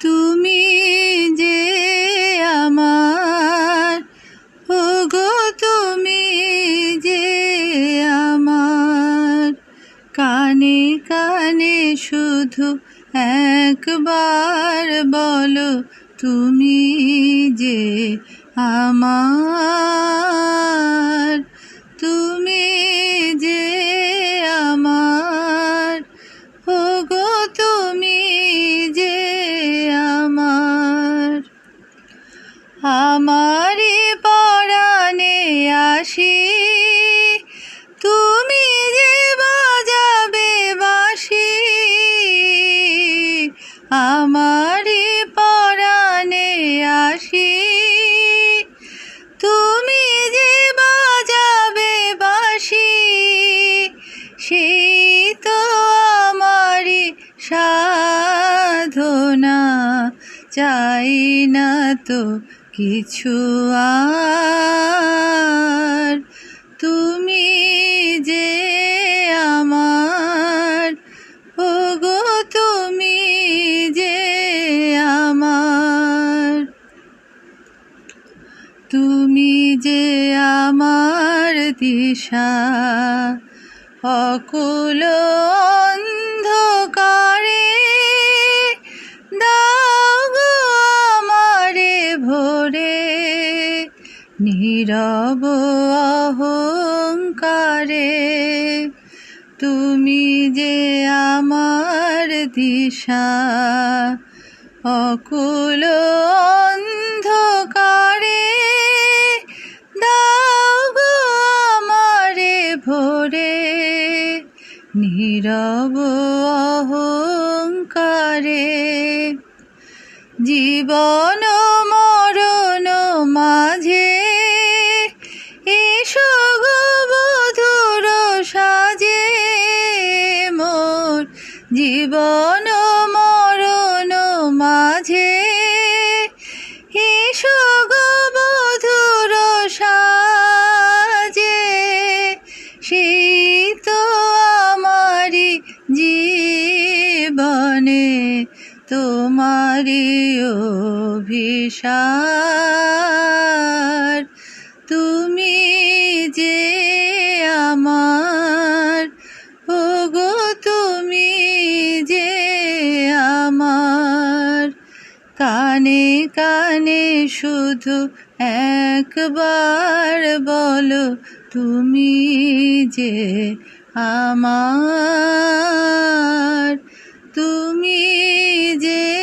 তুমি যে আমার, ওগো তুমি যে আমার। কানে কানে শুধু একবার বলো, তুমি যে আমার। আসি তুমি যে বাজাবে বাসি সে তো আমারি সাধনা। চাই না তো কিছু আর। যে আমার দিশা। অকুল অন্ধকারে দাও গো আমারে ভোরে। নীরব অহংকারে তুমি যে আমার দিশা। অকুল নীরব অহংকারে জীবন মরণ মাঝে সাজে মোর জীবন মরণ মাঝে এসো সাজে সেই জীবনে তোমারি অভিসার। তুমি যে আমার, ওগো তুমি যে আমার। কানে কানে শুধু একবার বলো, তুমি যে আমার। তুমি যে